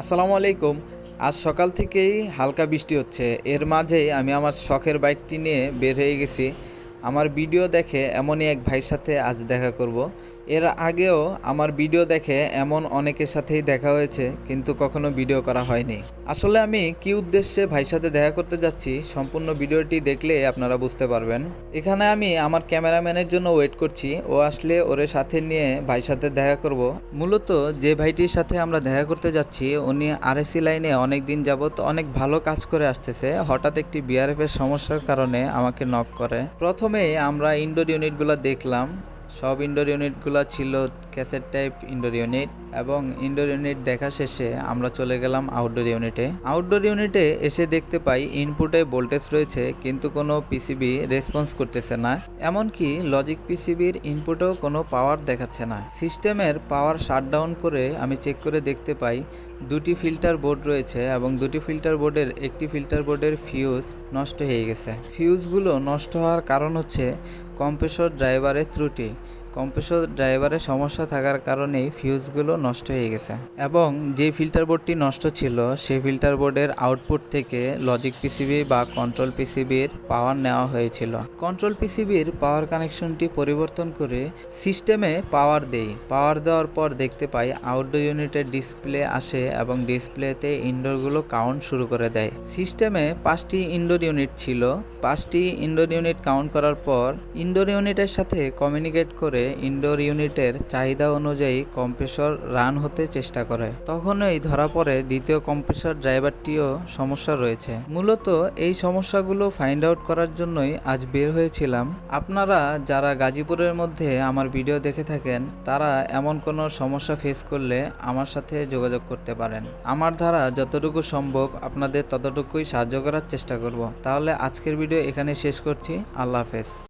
আসসালামু আলাইকুম। আজ সকাল থেকেই হালকা বৃষ্টি হচ্ছে। এর মাঝেই আমি আমার শখের বাইকটি নিয়ে বের হয়ে গেছি। আমার ভিডিও দেখে এমনই এক ভাইয়ের সাথে আজ দেখা করব। এর আগেও আমার ভিডিও দেখে এমন অনেকের সাথেই দেখা হয়েছে, কিন্তু কখনো ভিডিও করা হয়নি। আসলে আমি কি উদ্দেশ্যে ভাইয়ের সাথে দেখা করতে যাচ্ছি, সম্পূর্ণ ভিডিওটি দেখলে আপনারা বুঝতে পারবেন। এখানে আমি আমার ক্যামেরাম্যানের জন্য ওয়েট করছি, ও আসলে ওরে সাথে নিয়ে ভাইয়ের সাথে দেখা করব। মূলত যে ভাইটির সাথে আমরা দেখা করতে যাচ্ছি, উনি আরএসি লাইনে অনেক দিন যাবত অনেক ভালো কাজ করে আসতেছে, হঠাৎ একটি বিআরএফ এর সমস্যার কারণে আমাকে নক করে। প্রথমে আমরা ইনডোর ইউনিটগুলো দেখলাম সব ইনডোর ইউনিটগুলো ছিল ক্যাসেট টাইপ ইনডোর ইউনিট এবং ইনডোর ইউনিট দেখা শেষে আমরা চলে গেলাম আউটডোর ইউনিটে। আউটডোর ইউনিটে এসে দেখতে পাই ইনপুটে ভোল্টেজ রয়েছে কিন্তু কোনো পিসিবি রেসপন্স করতেছে না। এমনকি লজিক পিসিবির ইনপুটেও কোনো পাওয়ার দেখাচ্ছে না। সিস্টেমের পাওয়ার শাটডাউন করে আমি চেক করে দেখতে পাই দুটি ফিল্টার বোর্ড রয়েছে এবং দুটি ফিল্টার বোর্ডের একটি ফিল্টার বোর্ডের ফিউজ নষ্ট হয়ে গেছে। ফিউজগুলো নষ্ট হওয়ার কারণ হচ্ছে কম্প্রেসর ড্রাইভারের ত্রুটি। কম্প্রেসর ড্রাইভারের সমস্যা থাকার কারণেই ফিউজগুলো নষ্ট হয়ে গেছে। এবং যে ফিল্টার বোর্ডটি নষ্ট ছিল, সেই ফিল্টার বোর্ডের আউটপুট থেকে লজিক পিসিবি বা কন্ট্রোল পিসিবির পাওয়ার নেওয়া হয়েছিল। কন্ট্রোল পিসিবির পাওয়ার কানেকশনটি পরিবর্তন করে সিস্টেমে পাওয়ার দেই। পাওয়ার দেওয়ার পর দেখতে পাই আউটডোর ইউনিটের ডিসপ্লে আসে এবং ডিসপ্লেতে ইনডোরগুলো কাউন্ট শুরু করে দেয়। সিস্টেমে পাঁচটি ইনডোর ইউনিট ছিল। পাঁচটি ইনডোর ইউনিট কাউন্ট করার পর ইনডোর ইউনিটের সাথে কমিউনিকেট ইনডোর ইউনিটের চাহিদা অনুযায়ী কম্প্রেসর রান হতে চেষ্টা করে। তখনই ধরা পড়ে দ্বিতীয় কম্প্রেসর ড্রাইভারটিও সমস্যা রয়েছে। মূলত এই সমস্যাগুলো ফাইন্ড আউট করার জন্যই আজ বের হয়েছিলাম। আপনারা যারা গাজীপুরের মধ্যে আমার ভিডিও দেখে থাকেন, তারা এমন কোনো সমস্যা ফেস করলে আমার সাথে যোগাযোগ করতে পারেন। আমার দ্বারা যতটুকু সম্ভব আপনাদের ততটুকুই সাহায্য করার চেষ্টা করব। তাহলে আজকের ভিডিও এখানে শেষ করছি। আল্লাহ হাফেজ।